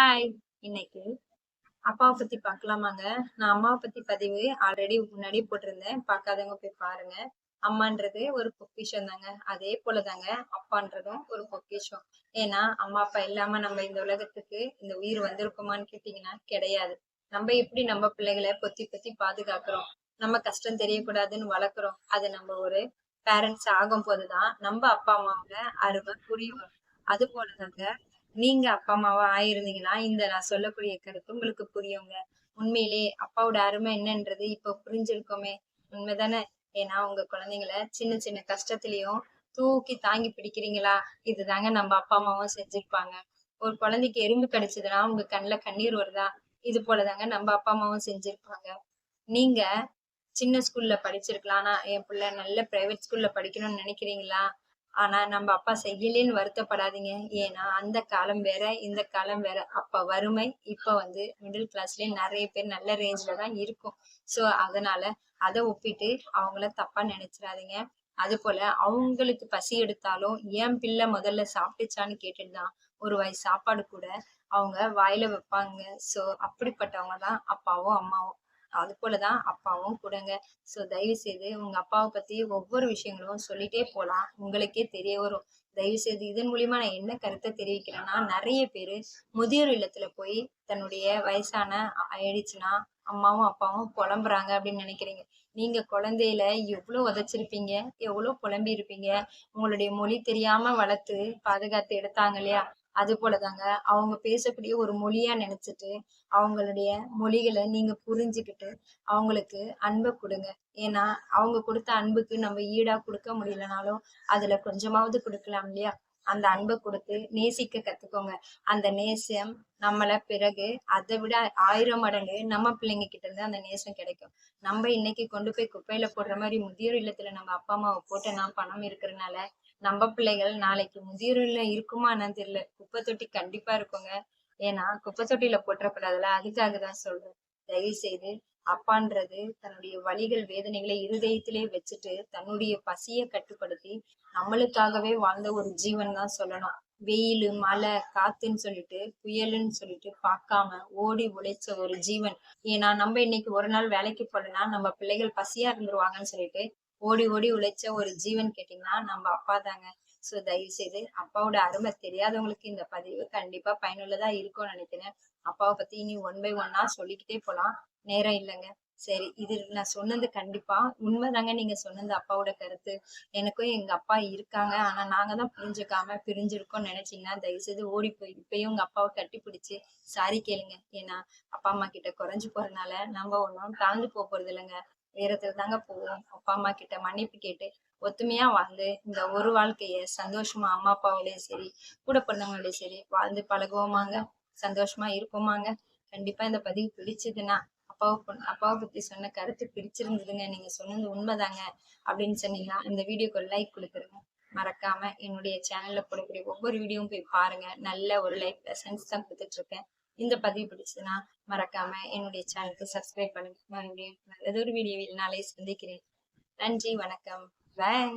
Hi இன்னைக்கு அப்பாவை பத்தி பார்க்கலாமாங்க நான் அம்மாவை பத்தி பதிவு ஆல்ரெடி முன்னாடி போட்டிருந்தேன். பார்க்காதவங்க போய் பாருங்க. அம்மான்றது ஒரு பொக்கிஷம் தாங்க. அதே போலதாங்க அப்பான்றதும் ஒரு பொக்கிஷம். ஏன்னா அம்மா அப்பா இல்லாம நம்ம இந்த உலகத்துக்கு இந்த உயிர் வந்திருக்குமான்னு கேட்டீங்கன்னா கிடையாது. நம்ம எப்படி நம்ம பிள்ளைகளை பொத்தி பொத்தி பாதுகாக்கிறோம்? நம்ம கஷ்டம் தெரியக்கூடாதுன்னு வளர்க்குறோம். அது நம்ம ஒரு பேரண்ட்ஸ் ஆகும் போதுதான் நம்ம அப்பா அம்மாவோட அருமை புரியும். அது போலதாங்க நீங்க அப்பா அம்மாவா ஆயிருந்தீங்கன்னா இந்த நான் சொல்லக்கூடிய கருத்து உங்களுக்கு புரியுங்க. உண்மையிலே அப்பாவோட அருமை என்னன்றது இப்ப புரிஞ்சிருக்கோமே. உண்மைதானே? ஏன்னா உங்க குழந்தைங்கள சின்ன சின்ன கஷ்டத்துலயும் தூக்கி தாங்கி பிடிக்கிறீங்களா? இதுதாங்க நம்ம அப்பா அம்மாவும் செஞ்சிருப்பாங்க. ஒரு குழந்தைக்கு எறும்பு கிடைச்சதுன்னா உங்க கண்ணுல கண்ணீர் வருதா? இது போலதாங்க நம்ம அப்பா அம்மாவும் செஞ்சிருப்பாங்க. நீங்க சின்ன ஸ்கூல்ல படிச்சிருக்கலாம் ஆனா என் பிள்ளை நல்ல பிரைவேட் ஸ்கூல்ல படிக்கணும்னு நினைக்கிறீங்களா? ஆனா நம்ம அப்பா செய்யலேன்னு வருத்தப்படாதீங்க. ஏன்னா அந்த காலம் வேற இந்த காலம் வேற. அப்ப வறுமை இப்ப வந்து மிடில் கிளாஸ்லயே நிறைய பேர் நல்ல ரேஞ்சில தான் இருக்கும். சோ அதனால அதை ஒப்பிட்டு அவங்கள தப்பா நினைச்சிடாதீங்க. அது போல அவங்களுக்கு பசி எடுத்தாலும் ஏன் பிள்ளை முதல்ல சாப்பிட்டுச்சான்னு கேட்டுட்டு தான் ஒரு வாய் சாப்பாடு கூட அவங்க வாயில வைப்பாங்க. சோ அப்படிப்பட்டவங்க தான் அப்பாவும் அம்மாவும். அது போலதான் அப்பாவும் கூடங்க. சோ தயவு செய்து உங்க அப்பாவை பத்தி ஒவ்வொரு விஷயங்களும் சொல்லிட்டே போலாம். உங்களுக்கே தெரிய வரும். தயவு செய்து இதன் மூலியமா நான் என்ன கருத்தை தெரிவிக்கிறேன்னா நிறைய பேரு முதியோர் இல்லத்துல போய் தன்னுடைய வயசான ஆயிடுச்சுன்னா அம்மாவும் அப்பாவும் புலம்புறாங்க அப்படின்னு நினைக்கிறீங்க. நீங்க குழந்தையில எவ்வளவு உதைச்சிருப்பீங்க? எவ்வளவு புலம்பி இருப்பீங்க உங்களுடைய மொழி தெரியாம வளர்த்து பாதுகாத்து எடுத்தாங்க இல்லையா? அது போலதாங்க. அவங்க பேசக்கூடிய ஒரு மொழியா நினைச்சிட்டு அவங்களுடைய மொழிகளை நீங்க புரிஞ்சுக்கிட்டு அவங்களுக்கு அன்பை கொடுங்க. ஏன்னா அவங்க கொடுத்த அன்புக்கு நம்ம ஈடா கொடுக்க முடியலனாலும் அதுல கொஞ்சமாவது கொடுக்கலாம் இல்லையா? அந்த அன்பை கொடுத்து நேசிக்க கத்துக்கோங்க. அந்த நேசம் நம்மள பிறகு அதை விட ஆயிரம் மடங்கு நம்ம பிள்ளைங்க கிட்ட இருந்து அந்த நேசம் கிடைக்கும். நம்ம இன்னைக்கு கொண்டு போய் குப்பையில போடுற மாதிரி முதியோர் இல்லத்துல நம்ம அப்பா அம்மாவை போட்டு நான் பணம் இருக்கிறதுனால நம்ம பிள்ளைகள் நாளைக்கு முதியோரில் இருக்குமான்னு இருக்குமா என்னன்னு தெரியல. குப்பை தொட்டி கண்டிப்பா இருக்குங்க. ஏன்னா குப்பை தொட்டியில போட்டுறப்படாதுல அதுக்காக தான் சொல்றேன். தயவு செய்து அப்பான்றது தன்னுடைய வழிகள் வேதனைகளை இருதயத்திலே வச்சுட்டு தன்னுடைய பசியை கட்டுப்படுத்தி நம்மளுக்காகவே வாழ்ந்த ஒரு ஜீவன் தான் சொல்லணும். வெயில் மழை காத்துன்னு சொல்லிட்டு புயலுன்னு சொல்லிட்டு பார்க்காம ஓடி உழைச்ச ஒரு ஜீவன். ஏன்னா நம்ம இன்னைக்கு ஒரு நாள் வேலைக்கு போலனா நம்ம பிள்ளைகள் பசியா இருந்துருவாங்கன்னு சொல்லிட்டு ஓடி ஓடி உழைச்ச ஒரு ஜீவன் கேட்டீங்கன்னா நம்ம அப்பா தாங்க. சோ தயவு செய்து அப்பாவோட அருமை தெரியாதவங்களுக்கு இந்த பதிவு கண்டிப்பா பயனுள்ளதா இருக்கும்னு நினைக்கிறேன். அப்பாவை பத்தி இனி ஒன் பை ஒன்னா சொல்லிக்கிட்டே போலாம். நேரம் இல்லைங்க. சரி இது நான் சொன்னது கண்டிப்பா. உண்மைதாங்க நீங்க சொன்னது அப்பாவோட கருத்து. எனக்கும் எங்க அப்பா இருக்காங்க. ஆனா நாங்க தான் புரிஞ்சுக்காம பிரிஞ்சிருக்கோம்னு நினைச்சீங்கன்னா தயவு செய்து ஓடி போய் இப்பயும் உங்க அப்பாவை கட்டி பிடிச்சி சாரி கேளுங்க. ஏன்னா அப்பா அம்மா கிட்ட குறைஞ்சு போறதுனால நம்ம ஒன்றும் தாழ்ந்து போறது இல்லைங்க உயரத்துல தாங்க போவோம். அப்பா அம்மா கிட்ட மன்னிப்பு கேட்டு ஒத்துமையா வாழ்ந்து இந்த ஒரு வாழ்க்கைய சந்தோஷமா அம்மா அப்பாவோடய சரி கூட பிறந்தவங்களோடய சரி வாழ்ந்து பழகுவோமாங்க. சந்தோஷமா இருப்போமாங்க. கண்டிப்பா இந்த பதிவு பிடிச்சதுன்னா அப்பாவை அப்பாவை பத்தி சொன்ன கருத்து பிடிச்சிருந்ததுங்க. நீங்க சொன்னது உண்மைதாங்க அப்படின்னு சொன்னீங்கன்னா இந்த வீடியோக்கு லைக் கொடுத்துருங்க மறக்காம என்னுடைய சேனல்ல போடக்கூடிய ஒவ்வொரு வீடியோவும் போய் பாருங்க. நல்ல ஒரு லைஃப் லெசன்ஸ் தான் கொடுத்துட்டு இருக்கேன். இந்த பதிவு பிடிச்சதுன்னா மறக்காம என்னுடைய சேனலுக்கு சப்ஸ்கிரைப் பண்ணுங்க. மறுபடியும் ஒரு வீடியோவில் நாளை சந்திக்கிறேன். நன்றி வணக்கம். பாய்